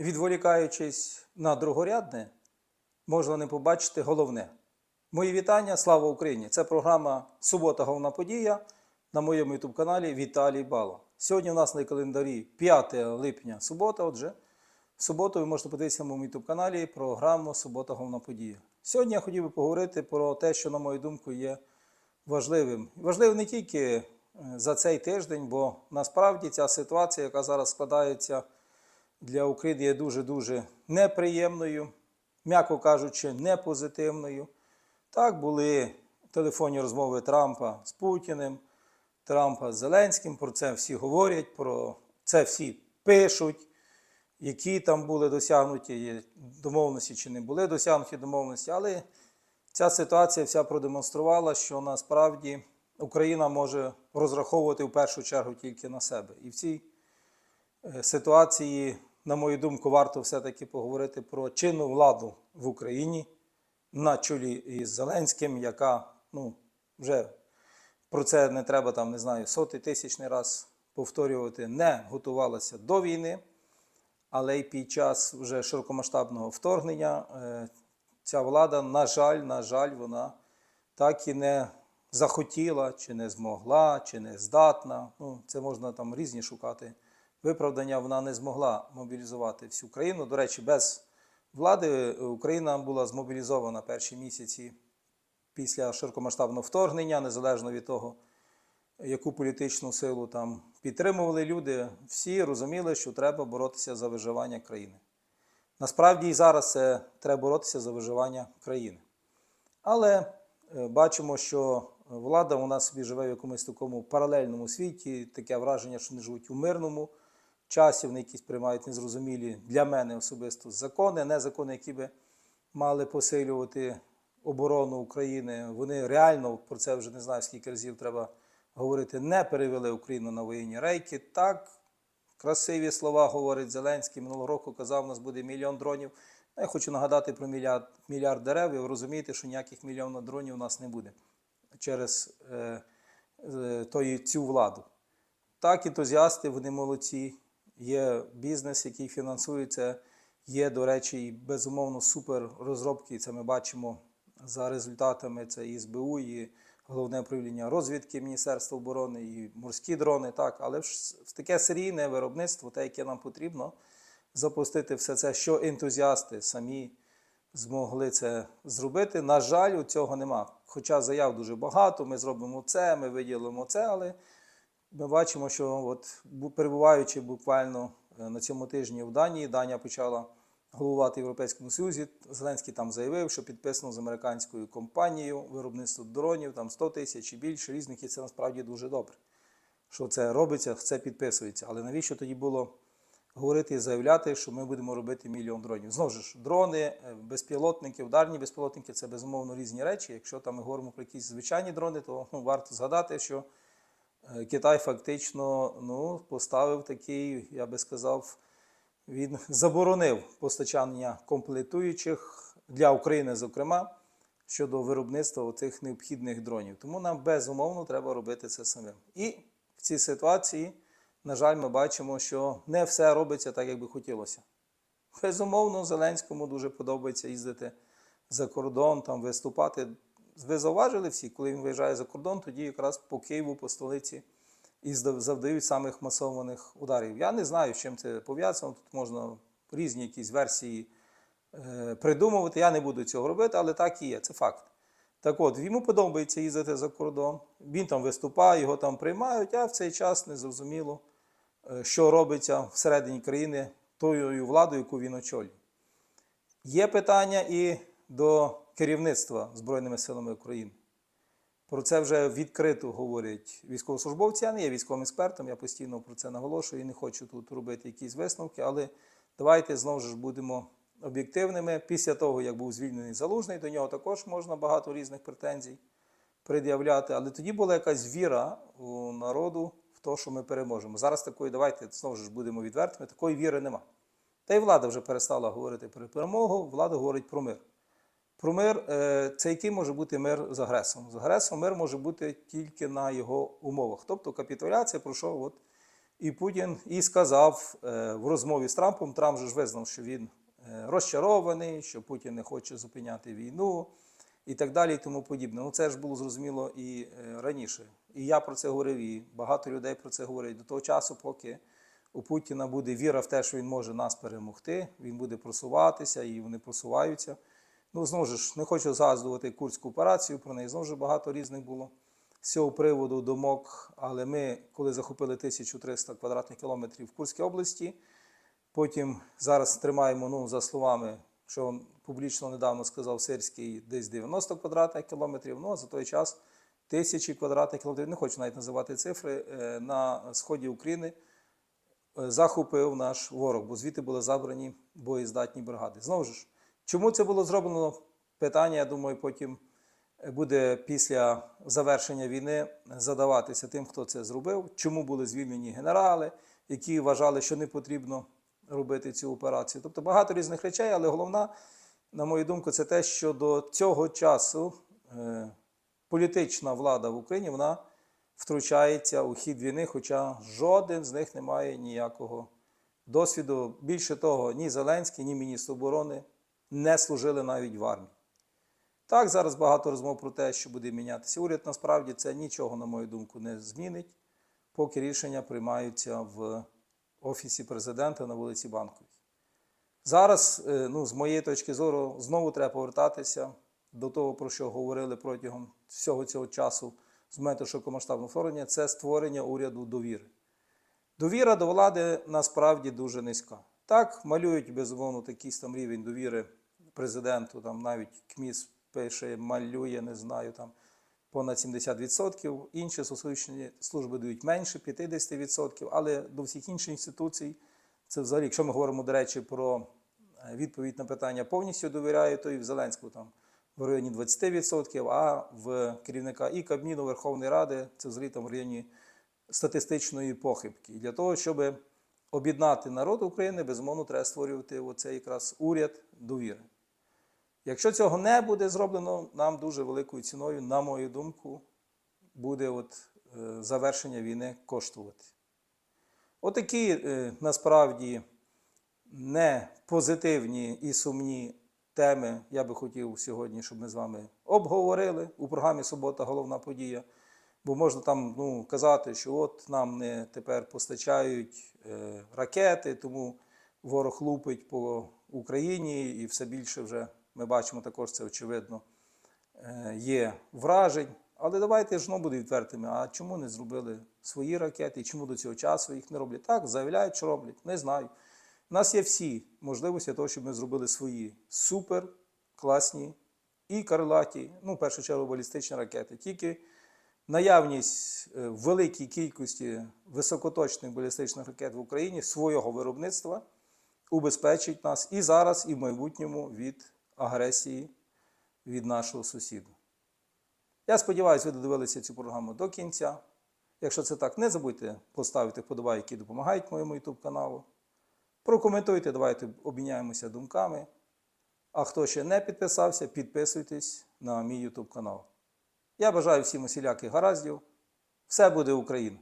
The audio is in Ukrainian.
відволікаючись на другорядне, можна не побачити головне. Мої вітання, слава Україні! Це програма Субота Головна подія на моєму youtube каналі Віталій Бало. Сьогодні у нас на календарі 5 липня субота. Отже, в суботу ви можете подивитися на моєму youtube каналі програму Субота Головна подія. Сьогодні я хотів би поговорити про те, що, на мою думку, є важливим. Важливим не тільки е, за цей тиждень, бо насправді ця ситуація, яка зараз складається для України, є дуже-дуже неприємною, м'яко кажучи, непозитивною. Так, були телефонні розмови Трампа з Путіним, Трампа з Зеленським. Про це всі говорять, про це всі пишуть, які там були досягнуті домовленості чи не були досягнуті домовленості. Але ця ситуація вся продемонструвала, що насправді Україна може розраховувати в першу чергу тільки на себе. І в цій е, ситуації, на мою думку, варто все-таки поговорити про чинну владу в Україні на чолі із Зеленським, яка ну, вже про це не треба там, не знаю, сотий тисячний раз повторювати, не готувалася до війни, але й під час вже широкомасштабного вторгнення е, ця влада, на жаль, на жаль, вона так і не захотіла, чи не змогла, чи не здатна. Ну, це можна там різні шукати виправдання. Вона не змогла мобілізувати всю країну. До речі, без влади Україна була змобілізована перші місяці після широкомасштабного вторгнення, незалежно від того, яку політичну силу там підтримували люди, всі розуміли, що треба боротися за виживання країни. Насправді і зараз це треба боротися за виживання країни. Але е, бачимо, що влада у нас собі живе в якомусь такому паралельному світі, таке враження, що вони живуть у мирному часі, вони якісь приймають незрозумілі для мене особисто закони, не закони, які би мали посилювати оборону України. Вони реально про це вже не знаю, скільки разів треба говорити, не перевели Україну на воєнні рейки. Так, красиві слова говорить Зеленський. Минулого року казав, у нас буде мільйон дронів. Я хочу нагадати про мільярд, мільярд дерев, і ви розумієте, що ніяких мільйонів дронів у нас не буде через е, е, тої, цю владу. Так, ентузіасти, вони молодці. Є бізнес, який фінансується. Є, до речі, і безумовно супер розробки. Це ми бачимо за результатами. Це і СБУ, і головне управління розвідки Міністерства оборони, і морські дрони. Так, але ж таке серійне виробництво, те, яке нам потрібно, запустити все це, що ентузіасти самі змогли це зробити. На жаль, у цього нема. Хоча заяв дуже багато, ми зробимо це, ми виділимо це, але ми бачимо, що от, перебуваючи буквально е, на цьому тижні в Данії, Данія почала головувати Європейському Союзі. Зеленський там заявив, що підписано з американською компанією виробництво дронів, там 100 тисяч і більше різних, і це насправді дуже добре. Що це робиться, це підписується. Але навіщо тоді було говорити і заявляти, що ми будемо робити мільйон дронів? Знову ж, дрони, е, безпілотники, ударні безпілотники це безумовно різні речі. Якщо там ми говоримо про якісь звичайні дрони, то ну, варто згадати, що Китай фактично ну, поставив такий, я би сказав, він заборонив постачання комплектуючих для України, зокрема, щодо виробництва цих необхідних дронів. Тому нам безумовно треба робити це самим. І в цій ситуації, на жаль, ми бачимо, що не все робиться так, як би хотілося. Безумовно, Зеленському дуже подобається їздити за кордон, там виступати. Ви зауважили всі, коли він виїжджає за кордон, тоді якраз по Києву, по столиці і завдають самих масованих ударів. Я не знаю, з чим це пов'язано. Тут можна різні якісь версії е, придумувати. Я не буду цього робити, але так і є, це факт. Так от, йому подобається їздити за кордон, він там виступає, його там приймають, а в цей час незрозуміло, е, що робиться всередині країни тою владою, яку він очолює. Є питання і до керівництва Збройними силами України. Про це вже відкрито говорять військовослужбовці. Я не є військовим експертом, я постійно про це наголошую і не хочу тут робити якісь висновки, але давайте знову ж будемо об'єктивними. Після того, як був звільнений залужний, до нього також можна багато різних претензій пред'являти. Але тоді була якась віра у народу в те, що ми переможемо. Зараз такої, давайте знову ж будемо відвертими, такої віри нема. Та й влада вже перестала говорити про перемогу, влада говорить про мир. Про мир е, це який може бути мир з агресором? З агресором мир може бути тільки на його умовах. Тобто капітуляція, про що от І Путін і сказав е, в розмові з Трампом, Трамп же ж визнав, що він е, розчарований, що Путін не хоче зупиняти війну і так далі, і тому подібне. Ну це ж було зрозуміло і раніше. І я про це говорив, і багато людей про це говорять до того часу, поки у Путіна буде віра в те, що він може нас перемогти, він буде просуватися, і вони просуваються. Ну, знову ж, не хочу згадувати Курську операцію, про неї знову ж багато різних було з цього приводу думок. Але ми, коли захопили 1300 квадратних кілометрів в Курській області, потім зараз тримаємо, ну, за словами, що публічно недавно сказав Сирський, десь 90 квадратних кілометрів, ну а за той час тисячі квадратних кілометрів, не хочу навіть називати цифри, е, на сході України е, захопив наш ворог, бо звідти були забрані боєздатні бригади. Знову ж, чому це було зроблено? Питання, я думаю, потім буде після завершення війни задаватися тим, хто це зробив, чому були звільнені генерали, які вважали, що не потрібно робити цю операцію. Тобто багато різних речей, але головна, на мою думку, це те, що до цього часу е, політична влада в Україні вона втручається у хід війни, хоча жоден з них не має ніякого досвіду. Більше того, ні Зеленський, ні міністр оборони не служили навіть в армії. Так, зараз багато розмов про те, що буде мінятися уряд. Насправді це нічого, на мою думку, не змінить, поки рішення приймаються в Офісі президента на вулиці Банковій. Зараз, е, ну, з моєї точки зору, знову треба повертатися до того, про що говорили протягом всього цього часу з моменту широкомасштабного вторгнення, це створення уряду довіри. Довіра до влади насправді дуже низька. Так, малюють, безумовно, такий там рівень довіри президенту, там навіть КМІС пише, малює, не знаю, там понад 70%. Інші соціологічні служби дають менше 50%, але до всіх інших інституцій, це взагалі, якщо ми говоримо, до речі, про е, відповідь на питання повністю довіряю, то і в Зеленську там в районі 20%, а в керівника і Кабміну Верховної Ради це взагалі там в районі статистичної похибки. І для того, щоб об'єднати народ України, безумовно, треба створювати оцей якраз уряд довіри. Якщо цього не буде зроблено, нам дуже великою ціною, на мою думку, буде от, е, завершення війни коштувати. Отакі е, насправді не позитивні і сумні теми я би хотів сьогодні, щоб ми з вами обговорили у програмі Субота головна подія. Бо можна там ну, казати, що от нам не тепер постачають е, ракети, тому ворог лупить по Україні і все більше вже ми бачимо також це очевидно е, є вражень. Але давайте ж ну, буде відвертими. А чому не зробили свої ракети? Чому до цього часу їх не роблять? Так, заявляють, що роблять. Не знаю. У нас є всі можливості того, щоб ми зробили свої супер класні і крилаті, ну, в першу чергу, балістичні ракети. Тільки наявність е, великій кількості високоточних балістичних ракет в Україні свого виробництва убезпечить нас і зараз, і в майбутньому від агресії від нашого сусіда. Я сподіваюся, ви додивилися цю програму до кінця. Якщо це так, не забудьте поставити вподобайки, які допомагають моєму YouTube каналу. Прокоментуйте, давайте обміняємося думками. А хто ще не підписався, підписуйтесь на мій YouTube канал. Я бажаю всім усіляких гараздів. Все буде Україна!